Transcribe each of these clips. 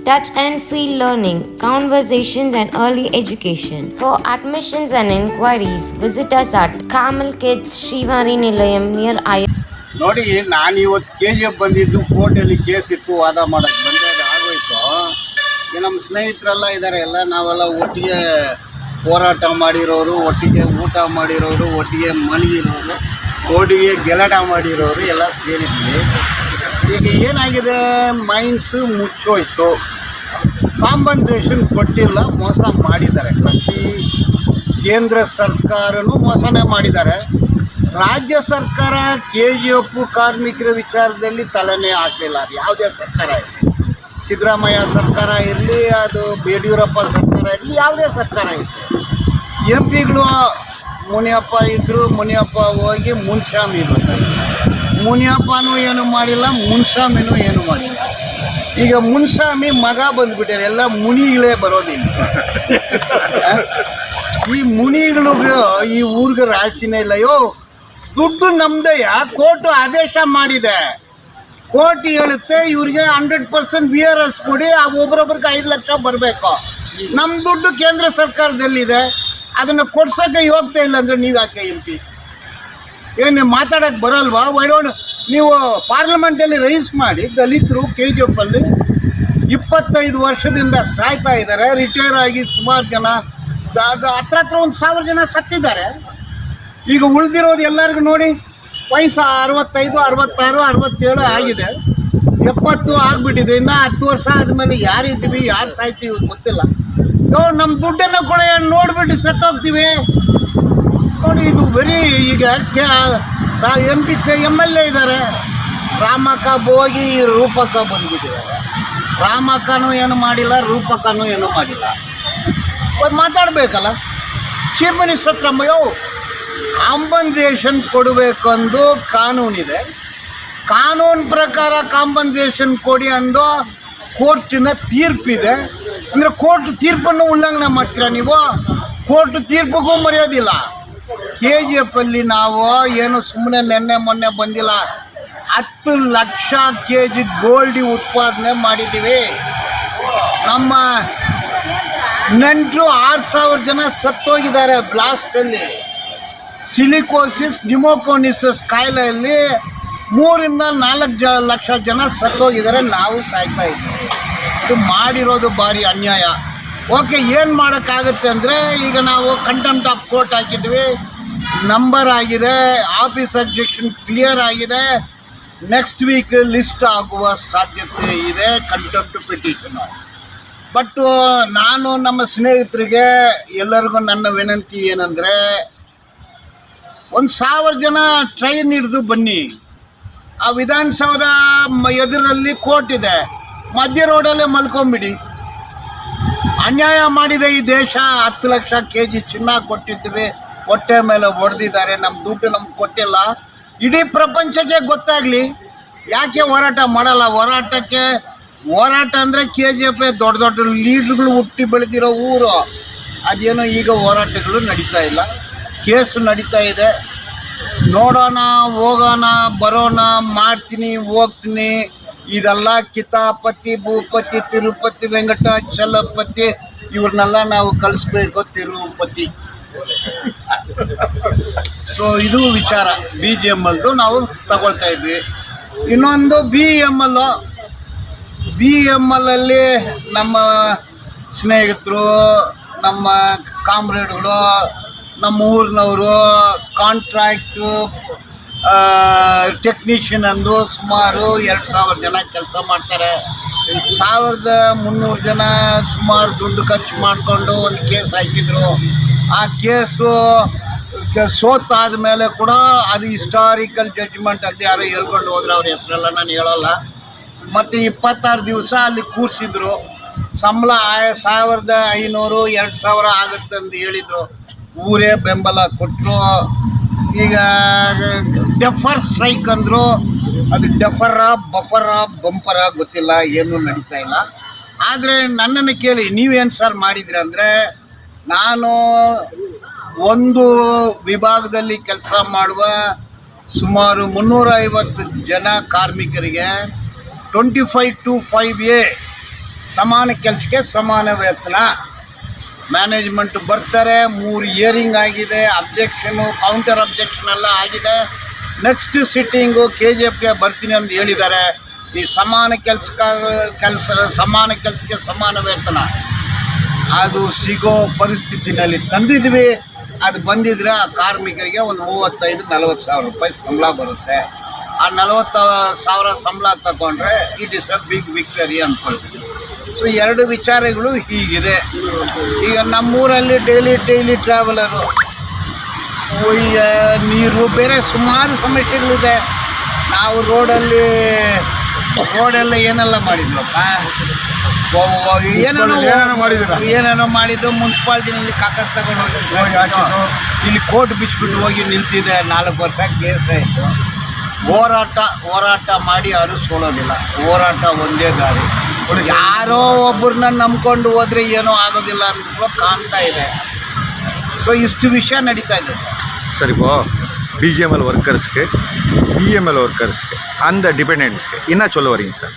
touch and feel learning, conversations, and early education. For admissions and inquiries, visit us at Kamal Kids Shivari Nilayam near I. ನೋಡಿ ನಾನು ಇವತ್ತು K G F ಬಂದಿದ್ದು ಕೋರ್ಟಲ್ಲಿ case ಇಟ್ಟು ವಾದ ಮಾಡಕ್ಕೆ ಬಂದಾಗ ಆಗೋಯ್ತು ನಮ್ಮ ಸ್ನೇಹಿತರೆಲ್ಲ ಇದ್ದಾರೆ ಎಲ್ಲ ನಾವೆಲ್ಲ ಒಟ್ಟಿಗೆ ಹೋರಾಟ ಮಾಡಿರೋರು ಒಟ್ಟಿಗೆ ಊಟ ಮಾಡಿರೋರು ಒಟ್ಟಿಗೆ ಮಲಗಿರೋರು ಒಟ್ಟಿಗೆ ಗೆಲಾಟ ಮಾಡಿರೋರು ಎಲ್ಲ ಸೇರಿದ್ವಿ ಈಗ ಏನಾಗಿದೆ? ಮೈನ್ಸು ಮುಚ್ಚೋಯ್ತು ಕಾಂಪನ್ಸೇಷನ್ ಕೊಟ್ಟಿಲ್ಲ, ಮೋಸ ಮಾಡಿದ್ದಾರೆ. ಪ್ರತಿ ಕೇಂದ್ರ ಸರ್ಕಾರನೂ ಮೋಸನೇ ಮಾಡಿದ್ದಾರೆ. ರಾಜ್ಯ ಸರ್ಕಾರ ಕೆ ಜಿ ಎಫ್ ಕಾರ್ಮಿಕರ ವಿಚಾರದಲ್ಲಿ ತಲೆನೇ ಹಾಕಲಿಲ್ಲ. ಅದು ಯಾವುದೇ ಸರ್ಕಾರ ಇರಲಿ. ಸಿದ್ದರಾಮಯ್ಯ ಸರ್ಕಾರ ಇರಲಿ, ಅದು ಯಡಿಯೂರಪ್ಪ ಸರ್ಕಾರ ಇರಲಿ, ಯಾವುದೇ ಸರ್ಕಾರ ಇರಲಿ. ಎಂ ಪಿಗಳು, ಮುನಿಯಪ್ಪ ಇದ್ದರು ಮುನಿಯಪ್ಪ ಹೋಗಿ ಮುನ್ಸ್ವಾಮಿ ಬಂದರು. ಮುನಿಯಪ್ಪನೂ ಏನು ಮಾಡಿಲ್ಲ, ಮುನ್ಸ್ವಾಮಿನೂ ಏನು ಮಾಡಿಲ್ಲ. ಈಗ ಮುನ್ಸ್ವಾಮಿ ಮಗ ಬಂದ್ಬಿಟ್ಟಾರೆ, ಎಲ್ಲ ಮುನಿಗಳೇ ಬರೋದಿಲ್ಲ. ಈ ಮುನಿಗಳಿಗೂ, ಈ ಊರಿಗೆ ರಾಶಿನೇ ಇಲ್ಲ. ಯೋ ದುಡ್ಡು ನಮ್ದಯ್ಯ ಕೋರ್ಟು ಆದೇಶ ಮಾಡಿದೆ. ಕೋರ್ಟ್ ಹೇಳುತ್ತೆ, ಇವ್ರಿಗೆ hundred percent V R S ಕೊಡಿ, ಆ ಒಬ್ರೊಬ್ರಿಗೆ ಐದು ಲಕ್ಷ ಬರಬೇಕು. ನಮ್ಮ ದುಡ್ಡು ಕೇಂದ್ರ ಸರ್ಕಾರದಲ್ಲಿದೆ, ಅದನ್ನು ಕೊಡ್ಸೋಕ್ಕೆ ಹೋಗ್ತಾ ಇಲ್ಲ ಅಂದರೆ ನೀವು ಯಾಕೆ ಎಂ ಪಿ? ಏನು ಮಾತಾಡೋಕ್ಕೆ ಬರಲ್ವಾ? ವೈಡೋಣ ನೀವು ಪಾರ್ಲಿಮೆಂಟಲ್ಲಿ ರೈಸ್ ಮಾಡಿ ದಲಿತರು ಕೆ ಜಿ ಎಫಲ್ಲಿ ಇಪ್ಪತ್ತೈದು ವರ್ಷದಿಂದ ಸಾಯ್ತಾ ಇದ್ದಾರೆ ರಿಟೈರ್ ಆಗಿ ಸುಮಾರು ಜನ ಅದು ಹತ್ರ ಹತ್ರ ಒಂದು ಸಾವಿರ ಜನ ಸತ್ತಿದ್ದಾರೆ. ಈಗ ಉಳಿದಿರೋದು ಎಲ್ಲರಿಗೂ ನೋಡಿ, ವಯಸ್ಸು ಅರವತ್ತೈದು, ಅರವತ್ತಾರು, ಅರವತ್ತೇಳು ಆಗಿದೆ. ಎಪ್ಪತ್ತು ಆಗಿಬಿಟ್ಟಿದೆ, ಇನ್ನು ಹತ್ತು ವರ್ಷ ಆದಮೇಲೆ ಯಾರಿದ್ದೀವಿ ಯಾರು ಸಾಯ್ತೀವಿ ಗೊತ್ತಿಲ್ಲ. ನಮ್ಮ ದುಡ್ಡನ್ನು ಕೂಡ ನೋಡಿಬಿಟ್ಟು ಸತ್ತೋಗ್ತೀವಿ. ನೋಡಿ, ಇದು ಬರೀ ಈಗ M P M L A ಇದ್ದಾರೆ. ರಾಮಕ್ಕ ಹೋಗಿ ರೂಪಕ್ಕ ಬಂದ್ಬಿಟ್ಟಿದ್ದಾರೆ. ರಾಮಕ್ಕನೂ ಏನು ಮಾಡಿಲ್ಲ, ರೂಪಕ್ಕನೂ ಏನು ಮಾಡಿಲ್ಲ. ಒಂದು ಮಾತಾಡಬೇಕಲ್ಲ. ಚೀಫ್ ಮಿನಿಸ್ಟರ್ ಹತ್ರ ಅಯ್ಯೋ ಕಾಂಪನ್ಸೇಷನ್ ಕೊಡಬೇಕಂದು ಕಾನೂನಿದೆ. ಕಾನೂನು ಪ್ರಕಾರ ಕಾಂಪನ್ಸೇಷನ್ ಕೊಡಿ ಅಂದು ಕೋರ್ಟಿನ ತೀರ್ಪಿದೆ. ಅಂದರೆ ಕೋರ್ಟ್ ತೀರ್ಪನ್ನು ಉಲ್ಲಂಘನೆ ಮಾಡ್ತೀರಾ ನೀವು? ಕೋರ್ಟ್ ತೀರ್ಪಿಗೂ ಮರೆಯೋದಿಲ್ಲ ಕೆ ಜಿ ಎಫಲ್ಲಿ ನಾವು ಏನು ಸುಮ್ಮನೆ ನೆನ್ನೆ ಮೊನ್ನೆ ಬಂದಿಲ್ಲ, ಹತ್ತು ಲಕ್ಷ ಕೆ ಜಿ ಗೋಲ್ಡಿ ಉತ್ಪಾದನೆ ಮಾಡಿದ್ದೀವಿ. ನಮ್ಮ ನೆಂಟರು ಆರು ಸಾವಿರ ಜನ ಸತ್ತೋಗಿದ್ದಾರೆ ಬ್ಲಾಸ್ಟಲ್ಲಿ. ಸಿಲಿಕೋಸಿಸ್ ನಿಮೋಕೋನಿಸಿಸ್ ಕಾಯಿಲೆಯಲ್ಲಿ ಮೂರಿಂದ ನಾಲ್ಕು ಜ ಲಕ್ಷ ಜನ ಸತ್ತೋಗಿದ್ದಾರೆ, ನಾವು ಸಾಯ್ತಾ ಇದ್ದೀವಿ. ಇದು ಮಾಡಿರೋದು ಭಾರಿ ಅನ್ಯಾಯ. ಓಕೆ, ಏನು ಮಾಡೋಕ್ಕಾಗುತ್ತೆ ಅಂದರೆ ಈಗ ನಾವು ಕಂಟೆಂಪ್ಟ್ ಆಫ್ ಕೋರ್ಟ್ ಹಾಕಿದ್ವಿ. ನಂಬರ್ ಆಗಿದೆ ಆಫೀಸ್ ಅಬ್ಜೆಕ್ಷನ್ ಕ್ಲಿಯರ್ ಆಗಿದೆ. ನೆಕ್ಸ್ಟ್ ವೀಕ್ ಲಿಸ್ಟ್ ಆಗುವ ಸಾಧ್ಯತೆ ಇದೆ ಕಂಟೆಂಪ್ಟ್ ಪಿಟಿಷನ್ ಬಟ್ ನಾನು ನಮ್ಮ ಸ್ನೇಹಿತರಿಗೆ ಎಲ್ಲರಿಗೂ ನನ್ನ ವಿನಂತಿ ಏನಂದರೆ, ಒಂದು ಸಾವಿರ ಜನ ಟ್ರೈನ್ ಹಿಡಿದು ಬನ್ನಿ. ಆ ವಿಧಾನಸೌಧ ಎದುರಲ್ಲಿ ಕೋರ್ಟ್ ಇದೆ. ಮಧ್ಯ ರೋಡಲ್ಲೇ ಮಲ್ಕೊಂಬಿಡಿ. ಅನ್ಯಾಯ ಮಾಡಿದೆ ಈ ದೇಶ ಹತ್ತು ಲಕ್ಷ ಕೆ ಜಿ ಚಿನ್ನ ಕೊಟ್ಟಿದ್ವಿ ಹೊಟ್ಟೆ ಮೇಲೆ ಹೊಡೆದಿದ್ದಾರೆ. ನಮ್ಮ ದುಡ್ಡು ನಮ್ಗೆ ಕೊಟ್ಟಿಲ್ಲ. ಇಡೀ ಪ್ರಪಂಚಕ್ಕೆ ಗೊತ್ತಾಗಲಿ. ಯಾಕೆ ಹೋರಾಟ ಮಾಡಲ್ಲ? ಹೋರಾಟಕ್ಕೆ, ಹೋರಾಟ ಅಂದರೆ ಕೆ ಜಿ ಎಫ್ ದೊಡ್ಡ ದೊಡ್ಡ ಲೀಡ್ರ್ಗಳು ಹುಟ್ಟಿ ಬೆಳೆದಿರೋ ಊರು. ಅದೇನೋ ಈಗ ಹೋರಾಟಗಳು ನಡೀತಾ ಇಲ್ಲ. ಕೇಸು ನಡೀತಾ ಇದೆ. ನೋಡೋಣ, ಹೋಗೋಣ, ಬರೋಣ, ಮಾಡ್ತೀನಿ, ಹೋಗ್ತೀನಿ. ಇದೆಲ್ಲ ಕಿತಾಪತಿ, ಭೂಪತಿ, ತಿರುಪತಿ, ವೆಂಕಟಾಚಲಪತಿ. ಇವ್ರನ್ನೆಲ್ಲ ನಾವು ಕಳಿಸ್ಬೇಕು ತಿರುಪತಿ. ಸೊ ಇದು ವಿಚಾರ. ಬಿ ಜಿ ಎಂ ಎಲ್ದು ನಾವು ತಗೊಳ್ತಾ ಇದ್ವಿ. ಇನ್ನೊಂದು B M L B M L ನಮ್ಮ ಸ್ನೇಹಿತರು, ನಮ್ಮ ಕಾಮ್ರೇಡ್ಗಳು, ನಮ್ಮ ಊರಿನವರು ಕಾಂಟ್ರಾಕ್ಟು ಟೆಕ್ನಿಷಿಯನ್ ಅಂದು ಸುಮಾರು ಎರಡು ಸಾವಿರ ಜನ ಕೆಲಸ ಮಾಡ್ತಾರೆ. ಸಾವಿರದ ಮುನ್ನೂರು ಜನ ಸುಮಾರು ದುಡ್ಡು ಖರ್ಚು ಮಾಡಿಕೊಂಡು ಒಂದು ಕೇಸ್ ಹಾಕಿದ್ರು. ಆ ಕೇಸು ಸೋತಾದ ಮೇಲೆ ಕೂಡ ಅದು ಹಿಸ್ಟಾರಿಕಲ್ ಜಡ್ಜ್ಮೆಂಟ್ ಅಂತ ಯಾರೋ ಹೇಳ್ಕೊಂಡು ಹೋದ್ರೆ, ಅವ್ರ ಹೆಸರೆಲ್ಲ ನಾನು ಹೇಳೋಲ್ಲ. ಮತ್ತು ಇಪ್ಪತ್ತಾರು ದಿವಸ ಅಲ್ಲಿ ಕೂರಿಸಿದ್ರು. ಸಂಬಳ ಸಾವಿರದ ಐನೂರು, ಎರಡು ಸಾವಿರ ಆಗುತ್ತೆ ಅಂತ ಹೇಳಿದರು. ಊರೇ ಬೆಂಬಲ ಕೊಟ್ಟರು ಈಗ ಡೆಫರ್ ಸ್ಟ್ರೈಕ್ ಅಂದರು. ಅದು ಡೆಫರ, ಬಫರ, ಬಂಪರ ಗೊತ್ತಿಲ್ಲ, ಏನೂ ನಡೀತಾ ಇಲ್ಲ. ಆದರೆ ನನ್ನನ್ನು ಕೇಳಿ, ನೀವೇನು ಸರ್ ಮಾಡಿದ್ರಿ ಅಂದರೆ ನಾನು ಒಂದು ವಿಭಾಗದಲ್ಲಿ ಕೆಲಸ ಮಾಡುವ ಸುಮಾರು ಮುನ್ನೂರ ಐವತ್ತು ಜನ ಕಾರ್ಮಿಕರಿಗೆ twenty five two five A ಸಮಾನ ಕೆಲಸಕ್ಕೆ ಸಮಾನ ವೇತನ. ಮ್ಯಾನೇಜ್ಮೆಂಟ್ ಬರ್ತಾರೆ, ಮೂರು ಇಯರಿಂಗ್ ಆಗಿದೆ ಅಬ್ಜೆಕ್ಷನು ಕೌಂಟರ್ ಅಬ್ಜೆಕ್ಷನ್ ಎಲ್ಲ ಆಗಿದೆ. ನೆಕ್ಸ್ಟ್ ಸಿಟ್ಟಿಂಗು ಕೆ ಜಿ ಎಫ್ಗೆ ಬರ್ತೀನಿ ಅಂತ ಹೇಳಿದ್ದಾರೆ. ಈ ಸಮಾನ ಕೆಲಸಕ್ಕ, ಕೆಲಸ, ಸಮಾನ ಕೆಲಸಕ್ಕೆ ಸಮಾನ ವೇತನ. ಅದು ಸಿಗೋ ಪರಿಸ್ಥಿತಿನಲ್ಲಿ ತಂದಿದ್ವಿ. ಅದು ಬಂದಿದ್ರೆ ಆ ಕಾರ್ಮಿಕರಿಗೆ ಒಂದು ಮೂವತ್ತೈದು, ನಲವತ್ತು ಸಾವಿರ ರೂಪಾಯಿ ಸಂಬಳ ಬರುತ್ತೆ. ಆ ನಲವತ್ತು ಸಾವಿರ ಸಂಬಳ ತಗೊಂಡ್ರೆ it is a big victory ಅಂದ್ಕೊಳ್ತೀವಿ so ಎರಡು ವಿಚಾರಗಳು ಹೀಗಿದೆ. ಈಗ ನಮ್ಮೂರಲ್ಲಿ ಡೈಲಿ ಡೈಲಿ ಟ್ರಾವೆಲರು ಈಗ ನೀರು ಬೇರೆ ಸುಮಾರು ಸಮಸ್ಯೆಗಳಿದೆ. ನಾವು ರೋಡಲ್ಲಿ ರೋಡೆಲ್ಲ ಏನೆಲ್ಲ ಮಾಡಿದ್ವಪ್ಪ? ಏನೇನೋ ಮಾಡಿದ್ರು ಮಾಡಿದ್ದೀರಾ? ಏನೇನೋ ಮಾಡಿದ್ದು ಮುನ್ಸಿಪಾಲ್ಟಿನಲ್ಲಿ ಕಾಕಸ್ ತಗೊಂಡು ಇಲ್ಲಿ ಕೋರ್ಟ್ ಬಿಚ್ಚಿಬಿಟ್ಟು ಹೋಗಿ ನಿಂತಿದೆ ನಾಲ್ಕು ವರ್ಷ ಕೇಸ್ ಆಯಿತು. ಹೋರಾಟ ಹೋರಾಟ ಮಾಡಿ ಯಾರು ಸೋಲೋದಿಲ್ಲ. ಹೋರಾಟ ಒಂದೇ ದಾರಿ. ಯಾರೋ ಒಬ್ಬರನ್ನ ನಂಬ್ಕೊಂಡು ಹೋದರೆ ಏನೂ ಆಗೋದಿಲ್ಲ ಅಂತ ಕಾಣ್ತಾ ಇದೆ. ಸೊ ಇಷ್ಟು ವಿಷಯ ನಡೀತಾ ಇದೆ ಸರ್ ಸರಿ ಬಿ. ಜಿ ಎಂ ಎಲ್ ವರ್ಕರ್ಸ್ಗೆ ಬಿ ಎಂ ಎಲ್ ವರ್ಕರ್ಸ್ಗೆ ಅಂದ ಡಿಪೆಂಡೆಂಟ್ಸ್ಗೆ ಇನ್ನೂ ಚಲೋ ಸರ್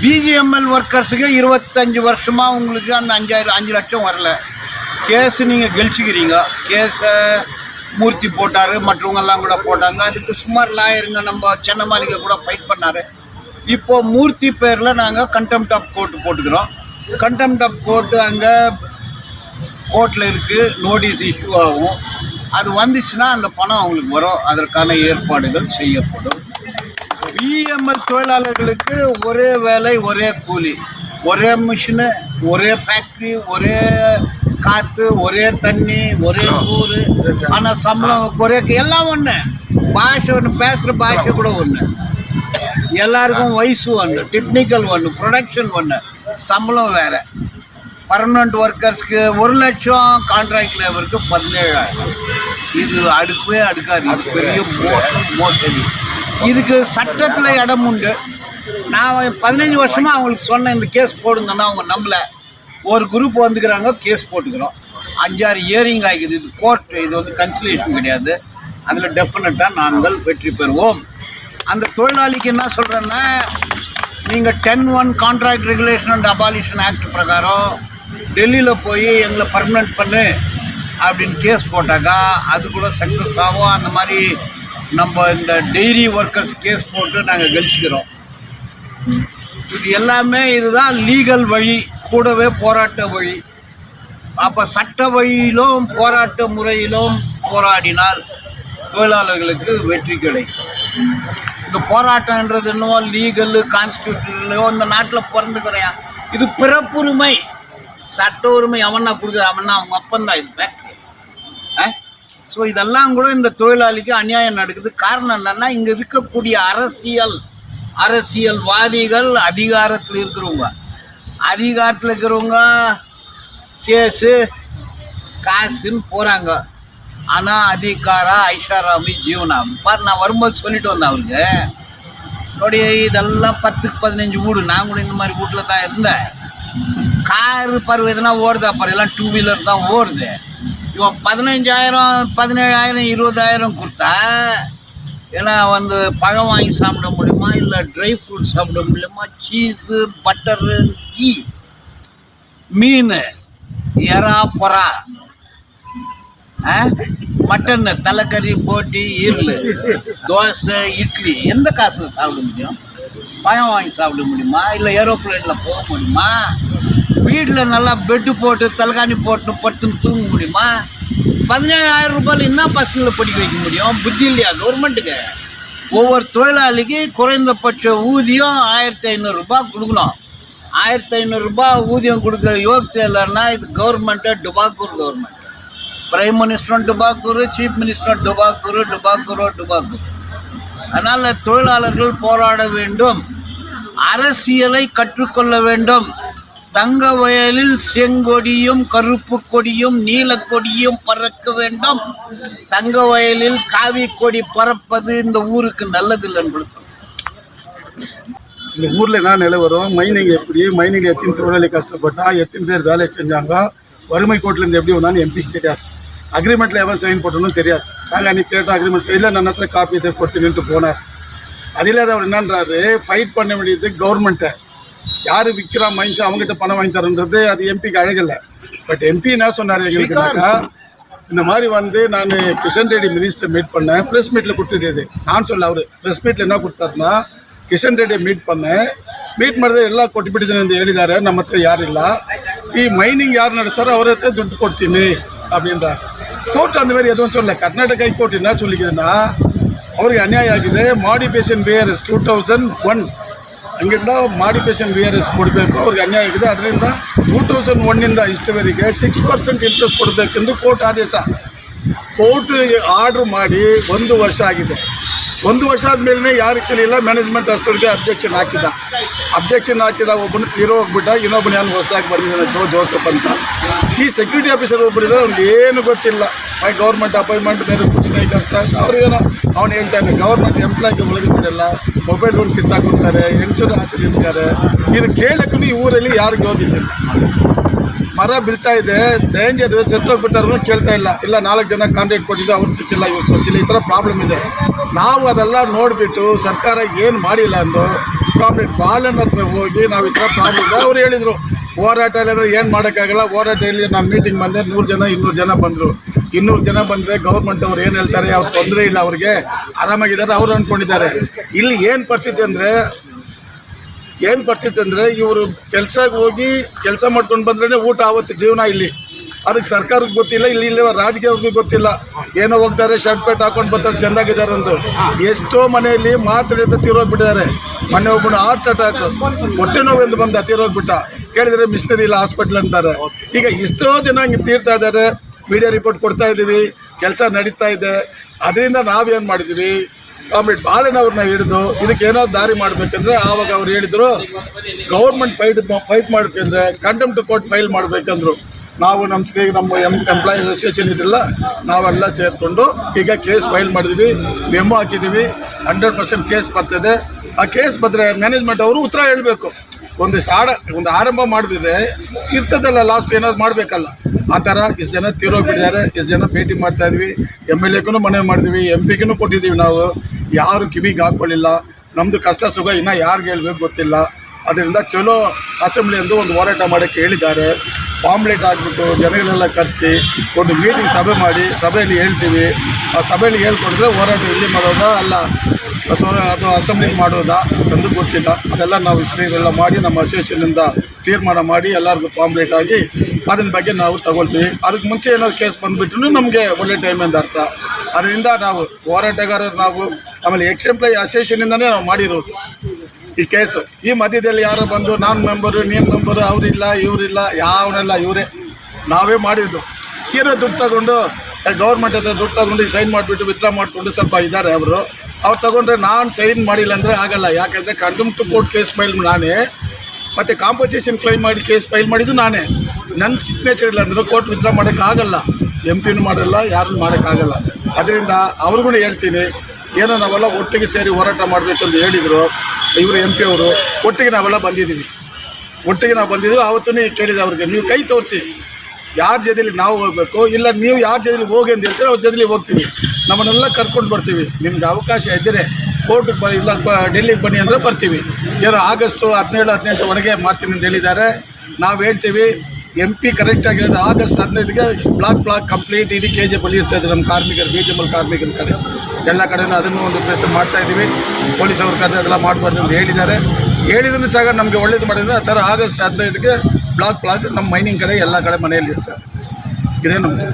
பிஜிஎம்எல் ஒர்க்கர்ஸுக்கு இருபத்தஞ்சி வருஷமாக உங்களுக்கு அந்த அஞ்சாயிரம் அஞ்சு லட்சம் வரல. கேஸு நீங்கள் கெலிச்சிக்கிறீங்க கேஸை மூர்த்தி போட்டார் மற்றவங்கெல்லாம் கூட போட்டாங்க. அதுக்கு சுமார் லாயருங்க நம்ம சென்னை மாளிகை கூட ஃபைட் பண்ணார். இப்போது மூர்த்தி பேரில் நாங்கள் கண்டெம்ட் ஆஃப் கோர்ட் போட்டுக்கிறோம். கண்டெம்ட் ஆஃப் கோர்ட்டு அங்கே கோர்ட்டில் இருக்குது நோட்டீஸ் இஷ்யூ ஆகும். அது வந்துச்சுன்னா அந்த பணம் அவங்களுக்கு வரும். அதற்கான ஏற்பாடுகள் செய்யப்படும். பிஎம்எல் தொழிலாளர்களுக்கு ஒரே வேலை ஒரே கூலி. ஒரே மிஷினு ஒரே ஃபேக்ட்ரி ஒரே காற்று ஒரே தண்ணி ஒரே ஊர். ஆனால் சம்பளம் ஒரே எல்லாம் ஒன்று பாஷை ஒன்று பேசுகிற பாஷை கூட ஒன்று எல்லாருக்கும் வயசு ஒன்று டெக்னிக்கல் ஒன்று ப்ரொடக்ஷன் ஒன்று சம்பளம் வேறு. பர்மனண்ட் ஒர்க்கர்ஸ்க்கு ஒரு லட்சம் கான்ட்ராக்ட் லேபருக்கு பதினேழாயிரம். இது அடுக்கவே அடுக்காது பெரிய மோசடி. இதுக்கு சட்டத்தில் இடம் உண்டு. நான் பதினஞ்சு வருஷமாக அவங்களுக்கு சொன்னேன் இந்த கேஸ் போடுங்கன்னா அவங்க நம்மளை ஒரு குரூப் வந்துக்கிறாங்க கேஸ் போட்டுக்கிறோம். அஞ்சாறு இயரிங் ஆகிக்குது இது கோர்ட் இது வந்து கன்சிலேஷன் கிடையாது. அதில் டெஃபினட்டாக நாங்கள் வெற்றி பெறுவோம். அந்த தொழிலாளிக்கு என்ன சொல்கிறேன்னா நீங்கள் ten one contract regulation and abolition act பிரகாரம் டெல்லியில் போய் எங்களை பர்மனெண்ட் பண்ணு அப்படின்னு கேஸ் போட்டாக்கா அது கூட சக்ஸஸ் ஆகும். அந்த மாதிரி நம்ம இந்த டெய்ரி ஒர்க்கர்ஸ் கேஸ் போட்டு நாங்கள் கழிச்சுக்கிறோம் இது எல்லாமே இதுதான் லீகல் வழி கூடவே போராட்ட வழி. அப்போ சட்ட வழியிலும் போராட்ட முறையிலும் போராடினால் தொழிலாளர்களுக்கு வெற்றி கிடைக்கும். இந்த போராட்டன்றது என்னவோ லீகலு கான்ஸ்டியூஷனோ இந்த நாட்டில் பிறந்துக்கிறேன். இது பிறப்புரிமை. சட்ட உரிமை அவனா கொடுக்குற அவனா அவங்க அப்பந்தான் இது ஸோ இதெல்லாம் கூட இந்த தொழிலாளிக்கு அநியாயம் நடக்குது. காரணம் என்னன்னா இங்கே இருக்கக்கூடிய அரசியல் அரசியல்வாதிகள் அதிகாரத்தில் இருக்கிறவங்க. அதிகாரத்தில் இருக்கிறவங்க கேஸு காசுன்னு போகிறாங்க ஆனால் அதிகாரா ஐஷாராமி ஜீவனாமி. பார் நான் வரும்போது சொல்லிட்டு வந்தேன் அவருக்கு. என்னுடைய இதெல்லாம் பத்துக்கு பதினஞ்சு வீடு. நான் கூட இந்த மாதிரி வீட்டில் தான் இருந்தேன். காரு பருவ எதுனா ஓடுதா பாரு? எல்லாம் டூ வீலர் தான் ஓடுது. இவன் பதினஞ்சாயிரம் பதினேழாயிரம் இருபதாயிரம் கொடுத்தா ஏன்னா வந்து பழம் வாங்கி சாப்பிட முடியுமா? இல்லை ட்ரை ஃப்ரூட் சாப்பிட முடியுமா? சீஸு பட்டரு டீ மீன் எறா பொறா ஆ? மட்டன் தலைக்கறி போட்டி ஈரல் தோசை இட்லி எந்த காசில் சாப்பிட முடியும்? பழம் வாங்கி சாப்பிட முடியுமா? இல்லை ஏரோப்ளேனில் போக முடியுமா? வீட்டில் நல்லா பெட்டு போட்டு தலைகாணி போட்டு படுத்துன்னு தூங்க முடியுமா? பதினேழாயிரம் ரூபாயில் என்ன பசங்களை படிக்க வைக்க முடியும்? புத்தி இல்லையா கவர்மெண்ட்டுக்கு ஒவ்வொரு தொழிலாளிக்கு குறைந்தபட்ச ஊதியம் ஆயிரத்தி ஐநூறுரூபா கொடுக்கணும். ஆயிரத்தி ஐநூறுரூபா ஊதியம் கொடுக்க யோகியத்தை இல்லைன்னா இது கவர்மெண்ட்டு டுபாக்கூர் கவர்மெண்ட் பிரைம் மினிஸ்டரும் டுபாக்கூர் சீஃப் மினிஸ்டர் டுபாக்கூர் டுபாக்கூரோ டுபாக்கூர் அதனால் தொழிலாளர்கள் போராட வேண்டும். அரசியலை கற்றுக்கொள்ள வேண்டும். தங்க வயலில் செங்கொடியும் கருப்பு கொடியும் நீலக்கொடியும் பறக்க வேண்டும். தங்க வயலில் காவி கொடி பறப்பது இந்த ஊருக்கு நல்லதில்லை என்பது இந்த ஊரில் என்ன நிலவரம் மைனிங் எப்படி? மைனிங் எத்தனை தொழிலாளி கஷ்டப்பட்டா? எத்தனை பேர் வேலை செஞ்சாங்க? வறுமை கோட்டிலேருந்து எப்படி வந்தாலும் எம்பிக்கு தெரியாது. அக்ரிமெண்ட்டில் எவன் சைன் போட்டணும் தெரியாது. நாங்கள் அன்றைக்கி கேட்டோம் அக்ரிமெண்ட் சைடில் நான் நேரத்தில் காப்பி இதை கொடுத்துட்டு போனேன். அதில் அவர் என்னன்றாரு ஃபைட் பண்ண வேண்டியது கவர்மெண்ட்டை யார் விற்கிறா மைன்ஸ் அவங்ககிட்ட பணம் வாங்கி தரன்றது அது எம்பிக்கு அழகில்லை பட் எம்பி என்ன சொன்னார் எங்களுக்குனாக்கா இந்த மாதிரி வந்து நான் கிஷன் ரெட்டி மினிஸ்டர் மீட் பண்ணேன் ப்ரெஸ் மீட்டில் கொடுத்தது இது நான் சொல்ல அவர் ப்ரெஸ் மீட்டில் என்ன கொடுத்தாருன்னா ಕಿಶನ್ ರೆಡ್ಡಿ ಮೀಟ್ ಪನ್ನೆ ಮೀಟ್ ಮಾಡಿದ್ರೆ ಎಲ್ಲ ಕೊಟ್ಬಿಟ್ಟಿದ್ದೀನಿ ಅಂತ ಹೇಳಿದ್ದಾರೆ ನಮ್ಮ ಹತ್ರ ಯಾರಿಲ್ಲ ಈ ಮೈನಿಂಗ್ ಯಾರು ನಡೆಸ್ತಾರೋ ಅವ್ರ ಹತ್ರ ದುಡ್ಡು ಕೊಡ್ತೀನಿ அப்படின்ற ಕೋರ್ಟ್ ಅಂದ ಮೇಲೆ ಎದುರು சொல்லல ಕರ್ನಾಟಕ ಹೈಕೋರ್ಟ್ என்ன சொல்லிக்குதுன்னா ಅವ್ರಿಗೆ ಅನ್ಯಾಯ ಆಗಿದೆ. Modification B R S two thousand one ಹಂಗಿಂದ modification B R S ಕೊಡಬೇಕು. ಅವ್ರಿಗೆ ಅನ್ಯಾಯ ಆಗಿದೆ. ಅದರಿಂದ ಟೂ ತೌಸಂಡ್ ಒನ್ನಿಂದ ಇಷ್ಟವರೆಗೆ ಸಿಕ್ಸ್ ಪರ್ಸೆಂಟ್ ಇಂಟ್ರೆಸ್ಟ್ ಕೊಡಬೇಕೆಂದು ಕೋರ್ಟ್ ಆದೇಶ. ಕೋರ್ಟ್ ಆರ್ಡ್ರ್ ಮಾಡಿ ಒಂದು ವರ್ಷ ಆಗಿದೆ. ಒಂದು ವರ್ಷ ಆದಮೇಲೆ ಯಾರು ಕೇಳಿಲ್ಲ ಮ್ಯಾನೇಜ್ಮೆಂಟ್ ಅಷ್ಟೊಳಗೆ ಅಬ್ಜೆಕ್ಷನ್ ಹಾಕಿದ ಅಬ್ಜೆಕ್ಷನ್ ಹಾಕಿದ ಒಬ್ಬನು ತೀರೋ ಹೋಗ್ಬಿಟ್ಟ, ಇನ್ನೊಬ್ಬನು ಯಾರು ಹೊಸದಾಗಿ ಬಂದಿದ್ದಾನೆ, ಜೋ, ಜೋಸಫ್ ಅಂತ. ಈ ಸೆಕ್ಯೂರಿಟಿ ಆಫೀಸರ್ ಒಬ್ಬರಿದ್ದಾರೆ ಅವ್ನಿಗೆ ಏನು ಗೊತ್ತಿಲ್ಲ. ಮೈ ಗೌರ್ಮೆಂಟ್ ಅಪಾಯಿಂಟ್ಮೆಂಟ್ ಬೇರೆ ಕುಚಿನ ಸರ್ ಅವ್ರಿಗೇನೋ ಅವ್ನು ಹೇಳ್ತಾನೆ ಗೌರ್ಮೆಂಟ್ ಎಂಪ್ಲಾಯ್ಗೆ ಒಳಗೆ ಮೊಬೈಲ್ ಫೋನ್ ಕಿತ್ತಾಕೊಡ್ತಾರೆ ಹೆಂಗಸರು ಆಚೆ ಇದು ಕೇಳಕ್ಕೂ ಈ ಊರಲ್ಲಿ ಯಾರಿಗೆ ಹೋಗಿದ್ದಿಲ್ಲ ಮರ ಬೀಳ್ತಾ ಇದೆ ಡೇಂಜರ್ ಸತ್ತೋಗ್ಬಿಟ್ಟಾರು ಕೇಳ್ತಾ ಇಲ್ಲ. ಇಲ್ಲ, ನಾಲ್ಕು ಜನ ಕಾಂಟ್ಯಾಕ್ಟ್ ಕೊಟ್ಟಿದ್ದು, ಅವ್ರು ಸಿಕ್ಕಿಲ್ಲ, ಇವ್ರು ಸಿಕ್ಕಿಲ್ಲ, ಈ ಥರ ಪ್ರಾಬ್ಲಮ್ ಇದೆ. ನಾವು ಅದೆಲ್ಲ ನೋಡಿಬಿಟ್ಟು ಸರ್ಕಾರ ಏನು ಮಾಡಿಲ್ಲ ಅಂದು ಕಾಂಪ್ಲೇಂಟ್ ಬಾಲನ್ ಹತ್ರ ಹೋಗಿ ನಾವು ಈ ಥರ ಪ್ರಾಬ್ಲಮ್ ಇದೆ ಅವ್ರು ಹೇಳಿದರು, ಹೋರಾಟ ಇಲ್ಲದ್ರೆ ಏನು ಮಾಡೋಕ್ಕಾಗಲ್ಲ. ಹೋರಾಟ ಇಲ್ಲಿ ನಾನು ಮೀಟಿಂಗ್ ಬಂದೆ, ನೂರು ಜನ, ಇನ್ನೂರು ಜನ ಬಂದರು. ಇನ್ನೂರು ಜನ ಬಂದರೆ ಗೌರ್ಮೆಂಟ್ ಅವ್ರು ಏನು ಹೇಳ್ತಾರೆ ಯಾವ ತೊಂದರೆ ಇಲ್ಲ ಅವ್ರಿಗೆ. ಆರಾಮಾಗಿದ್ದಾರೆ, ಅವ್ರು ಅಂದ್ಕೊಂಡಿದ್ದಾರೆ ಇಲ್ಲಿ ಏನು ಪರಿಸ್ಥಿತಿ ಅಂದರೆ ಏನು ಪರಿಸ್ಥಿತಿ ಅಂದರೆ ಇವರು ಕೆಲಸಕ್ಕೆ ಹೋಗಿ ಕೆಲಸ ಮಾಡ್ಕೊಂಡು ಬಂದ್ರೇ ಊಟ ಆವತ್ತು ಜೀವನ ಇಲ್ಲಿ. ಅದಕ್ಕೆ ಸರ್ಕಾರಕ್ಕೆ ಗೊತ್ತಿಲ್ಲ, ಇಲ್ಲಿ ಇಲ್ಲಿ ರಾಜಕೀಯವ್ರಿಗೂ ಗೊತ್ತಿಲ್ಲ. ಏನೋ ಹೋಗ್ತಾರೆ, ಶರ್ಟ್ ಪೇಟ್ ಹಾಕೊಂಡು ಬರ್ತಾರೆ, ಚೆಂದಾಗಿದ್ದಾರೆ ಅಂತ ಎಷ್ಟೋ ಮನೆಯಲ್ಲಿ ಮಾತ್ರೆಯಿಂದ ತೀರೋಗ್ಬಿಟ್ಟಿದ್ದಾರೆ. ಮೊನ್ನೆ ಒಬ್ಬನು ಹಾರ್ಟ್ ಅಟ್ಯಾಕ್ ಹೊಟ್ಟೆ ನೋವೆಂದು ಬಂದ ತೀರೋಗ್ಬಿಟ್ಟ. ಕೇಳಿದರೆ ಮಿಸ್ಟರಿ ಇಲ್ಲ ಹಾಸ್ಪಿಟ್ಲ್ ಅಂತಾರೆ. ಈಗ ಎಷ್ಟೋ ಜನ ಹಿಂಗೆ ತೀರ್ತಾ ಇದ್ದಾರೆ. ಮೀಡಿಯಾ ರಿಪೋರ್ಟ್ ಕೊಡ್ತಾ ಇದ್ದೀವಿ ಕೆಲಸ ನಡೀತಾ ಇದೆ. ಅದರಿಂದ ನಾವೇನು ಮಾಡಿದ್ದೀವಿ ಕಾಮ್ರೇಡ್ ಬಾಳೆನವ್ರನ್ನ ಹಿಡಿದು ಇದಕ್ಕೆ ಏನೋ ದಾರಿ ಮಾಡಬೇಕಂದ್ರೆ ಆವಾಗ ಅವ್ರು ಹೇಳಿದರು ಗೌರ್ಮೆಂಟ್ ಫೈಟ್ ಫೈಟ್ ಮಾಡಬೇಕಂದ್ರೆ ಕಂಟೆಮ್ ಟು ಕೋರ್ಟ್ ಫೈಲ್ ಮಾಡಬೇಕಂದ್ರು. ನಾವು ನಮ್ಮ ಸ್ನೇಹ ನಮ್ಮ ಎಂ ಎಂಪ್ಲಾಯೀಸ್ ಅಸೋಸಿಯೇಷನ್ ಇದ್ರಲ್ಲ, ನಾವೆಲ್ಲ ಸೇರಿಕೊಂಡು ಈಗ ಕೇಸ್ ಫೈಲ್ ಮಾಡಿದ್ವಿ, ಮೆಮೊ ಹಾಕಿದ್ದೀವಿ ಹಂಡ್ರೆಡ್ ಪರ್ಸೆಂಟ್ ಕೇಸ್ ಬರ್ತದೆ. ಆ ಕೇಸ್ ಬಂದರೆ ಮ್ಯಾನೇಜ್ಮೆಂಟ್ ಅವರು ಉತ್ತರ ಹೇಳಬೇಕು. ಒಂದಿಷ್ಟು ಆಡ ಒಂದು ಆರಂಭ ಮಾಡಿದ್ರೆ ಇರ್ತದಲ್ಲ ಲಾಸ್ಟ್ ಏನಾದ್ರು ಮಾಡಬೇಕಲ್ಲ. ಆ ಥರ ಇಷ್ಟು ಜನ ತೀರೋಗ್ಬಿಟ್ಟಿದ್ದಾರೆ ಇಷ್ಟು ಜನ ಭೇಟಿ ಮಾಡ್ತಾ ಇದ್ವಿ. ಎಂ ಎಲ್ ಎಗೂ ಮನವಿ ಮಾಡಿದ್ವಿ ಎಂ ಪಿಗೂ ಕೊಟ್ಟಿದ್ದೀವಿ ನಾವು. ಯಾರು ಕಿವಿಗೆ ಹಾಕ್ಕೊಳ್ಳಿಲ್ಲ ನಮ್ಮದು ಕಷ್ಟ ಸುಖ ಇನ್ನೂ ಯಾರಿಗೆ ಹೇಳ್ಬೇಕು ಗೊತ್ತಿಲ್ಲ. ಅದರಿಂದ ಚಲೋ ಅಸೆಂಬ್ಲಿ ಎಂದು ಒಂದು ಹೋರಾಟ ಮಾಡೋಕ್ಕೆ ಹೇಳಿದ್ದಾರೆ. ಪಾಂಪ್ಲೆಟ್ ಹಾಕ್ಬಿಟ್ಟು ಜನಗಳನ್ನೆಲ್ಲ ಕರೆಸಿ ಒಂದು ಮೀಟಿಂಗ್ ಸಭೆ ಮಾಡಿ, ಸಭೆಯಲ್ಲಿ ಹೇಳ್ತೀವಿ. ಆ ಸಭೆಯಲ್ಲಿ ಹೇಳ್ಕೊಡಿದ್ರೆ ಹೋರಾಟ ಇಲ್ಲಿ ಮಾಡೋದ? ಅಲ್ಲ. ಸೊ ಅದು ಅಸೆಂಬ್ಲಿ ಮಾಡೋದಾ ಎಂದು ಗೊತ್ತಿಲ್ಲ. ಅದೆಲ್ಲ ನಾವು ಇಷ್ಟೆಲ್ಲ ಮಾಡಿ, ನಮ್ಮ ಅಸೋಸಿಯೇಷನಿಂದ ತೀರ್ಮಾನ ಮಾಡಿ ಎಲ್ಲರಿಗೂ ಕಾಂಪ್ಲೇಟ್ ಆಗಿ ಅದನ್ನ ಬಗ್ಗೆ ನಾವು ತಗೊಳ್ತೀವಿ. ಅದಕ್ಕೆ ಮುಂಚೆ ಏನಾದ್ರು ಕೇಸ್ ಬಂದುಬಿಟ್ರು ನಮಗೆ ಒಳ್ಳೆ ಟೈಮ್ ಎಂದ ಅರ್ಥ. ಅದರಿಂದ ನಾವು ಹೋರಾಟಗಾರರು ನಾವು, ಆಮೇಲೆ ಎಕ್ಸ್ ಎಂಪ್ಲಾಯ್ ಅಸೋಸಿಯೇಷನಿಂದನೇ ನಾವು ಮಾಡಿರೋದು. ಈ ಕೇಸು ಈ ಮಧ್ಯದಲ್ಲಿ ಯಾರು ಬಂದು, ನಾನು ಮೆಂಬರು ನೀನು ಮೆಂಬರು ಅವರಿಲ್ಲ, ಇವರಿಲ್ಲ, ಯಾವನೆಲ್ಲ ಇವರೇ? ನಾವೇ ಮಾಡಿದ್ದು. ಏನೋ ದುಡ್ಡು ತಗೊಂಡು, ಗೌರ್ಮೆಂಟ್ ಹತ್ರ ದುಡ್ಡು ತಗೊಂಡು ಸೈನ್ ಮಾಡಿಬಿಟ್ಟು ವಿತ್ಡ್ರಾ ಮಾಡಿಕೊಂಡು ಸ್ವಲ್ಪ ಇದ್ದಾರೆ ಅವರು. ಅವ್ರು ತಗೊಂಡ್ರೆ ನಾನು ಸೈನ್ ಮಾಡಿಲ್ಲ ಅಂದರೆ ಆಗಲ್ಲ. ಯಾಕಂದರೆ condemn to court case file ನಾನೇ. ಮತ್ತು ಕಾಂಪನ್ಸೇಷನ್ ಕ್ಲೈಮ್ ಮಾಡಿ ಕೇಸ್ ಫೈಲ್ ಮಾಡಿದ್ದು ನಾನೇ. ನನ್ನ ಸಿಗ್ನೇಚರ್ ಇಲ್ಲ ಅಂದರೆ ಕೋರ್ಟ್ ವಿತ್ಡ್ರಾ ಮಾಡೋಕ್ಕಾಗಲ್ಲ ಎಂ ಪಿನೂ ಮಾಡಲ್ಲ, ಯಾರನ್ನೂ ಮಾಡೋಕ್ಕಾಗಲ್ಲ ಅದರಿಂದ ಅವ್ರಿಗೂ ಹೇಳ್ತೀನಿ, ಏನೋ ನಾವೆಲ್ಲ ಒಟ್ಟಿಗೆ ಸೇರಿ ಹೋರಾಟ ಮಾಡಬೇಕಂತ ಹೇಳಿದರು, ಇವರು ಎಂ ಪಿ ಅವರು, ಒಟ್ಟಿಗೆ ನಾವೆಲ್ಲ ಬಂದಿದ್ದೀವಿ. ಒಟ್ಟಿಗೆ ನಾವು ಬಂದಿದ್ದೀವಿ ಆವತ್ತೂ ಕೇಳಿದೆ ಅವ್ರಿಗೆ. ನೀವು ಕೈ ತೋರಿಸಿ. ಯಾರ ಜೊತೆಲಿ ನಾವು ಹೋಗಬೇಕು? ಇಲ್ಲ, ನೀವು ಯಾರ ಜೊತೆಲಿ ಹೋಗಿ ಅಂತ ಹೇಳ್ತೀರ, ಅವ್ರ ಜೊತೆಲಿ ಹೋಗ್ತೀವಿ. ನಮ್ಮನ್ನೆಲ್ಲ ಕರ್ಕೊಂಡು ಬರ್ತೀವಿ. ನಿಮ್ಗೆ ಅವಕಾಶ ಇದ್ದರೆ ಕೋರ್ಟಿಗೆ ಬನ್ನಿ ಇಲ್ಲ ಡೆಲ್ಲಿಗೆ ಬನ್ನಿ ಅಂದರೆ ಬರ್ತೀವಿ. ಏನೋ ಆಗಸ್ಟು ಹದಿನೇಳು, ಹದಿನೆಂಟು ಒಳಗೆ ಮಾಡ್ತೀನಿ ಅಂತ ಹೇಳಿದ್ದಾರೆ. ನಾವು ಹೇಳ್ತೀವಿ ಎಂ ಪಿ ಕರೆಕ್ಟಾಗಿರೋದು ಆಗಸ್ಟ್ ಹದಿನೈದಿಗೆ ಬ್ಲಾಕ್ ಬ್ಲಾಕ್ ಕಂಪ್ಲೀಟ್ ಇಡೀ ಕೆ ಜಿ ಬಲಿ ಇರ್ತಾ ಇದೆ ನಮ್ಮ ಕಾರ್ಮಿಕರು ಬಿ ಜೆ ಎಂ ಕಾರ್ಮಿಕರ ಕಡೆ. ಎಲ್ಲ ಕಡೆನೂ ಅದನ್ನು ಒಂದು ಪ್ರೆಸ್ ಮಾಡ್ತಾ ಇದ್ದೀವಿ. ಪೊಲೀಸ್ ಅವ್ರ ಕಡೆ ಅದೆಲ್ಲ ಮಾಡಬಾರ್ದು ಅಂತ ಹೇಳಿದ್ದಾರೆ. ಹೇಳಿದ್ರು ಸಹ ನಮಗೆ ಒಳ್ಳೇದು ಮಾಡಿದರೆ ಆ ಥರ ಆಗಸ್ಟ್ ಹದಿನೈದಕ್ಕೆ ಬ್ಲಾಕ್ ಬ್ಲಾಕ್ ನಮ್ಮ ಮೈನಿಂಗ್ ಕಡೆ ಎಲ್ಲ ಕಡೆ ಮನೆಯಲ್ಲಿ ಇರ್ತಾರೆ ಇದೇ ನಮ್ಮದು